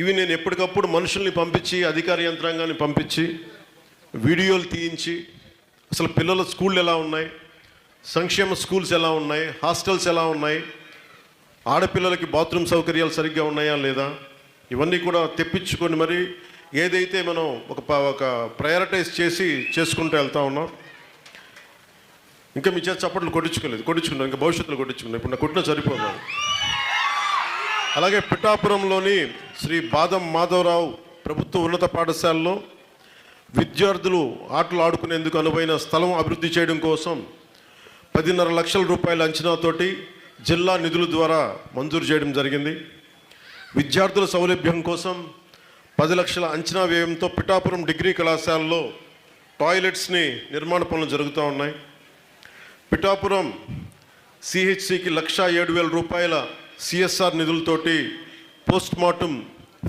ఇవి నేను ఎప్పటికప్పుడు మనుషుల్ని పంపించి అధికార యంత్రాంగాన్ని పంపించి వీడియోలు తీయించి అసలు పిల్లల స్కూళ్ళు ఎలా ఉన్నాయి సంక్షేమ స్కూల్స్ ఎలా ఉన్నాయి హాస్టల్స్ ఎలా ఉన్నాయి ఆడపిల్లలకి బాత్రూమ్ సౌకర్యాలు సరిగ్గా ఉన్నాయా లేదా ఇవన్నీ కూడా తెప్పించుకొని మరి ఏదైతే మనం ఒక ఒక ప్రయారిటైజ్ చేసి చేసుకుంటూ వెళ్తా ఉన్నాం. ఇంకా మీ చేత చప్పట్లు కొట్టించుకోలేదు కొట్టించుకున్నాం ఇంకా భవిష్యత్తులో కొట్టించుకున్నాం ఇప్పుడు నా కొట్టిన సరిపోదాం. అలాగే పిఠాపురంలోని శ్రీ బాదం మాధవరావు ప్రభుత్వ ఉన్నత పాఠశాలలో విద్యార్థులు ఆటలు ఆడుకునేందుకు అనువైన స్థలం అభివృద్ధి చేయడం కోసం పదిన్నర లక్షల రూపాయల అంచనాతోటి జిల్లా నిధుల ద్వారా మంజూరు చేయడం జరిగింది. విద్యార్థుల సౌలభ్యం కోసం పది లక్షల అంచనా వ్యయంతో పిఠాపురం డిగ్రీ కళాశాలలో టాయిలెట్స్ని నిర్మాణ పనులు జరుగుతూ ఉన్నాయి. పిఠాపురం సిహెచ్సికి లక్షా ఏడు వేల రూపాయల సిఎస్ఆర్ నిధులతోటి போஸ்ட்மார்ட்டம்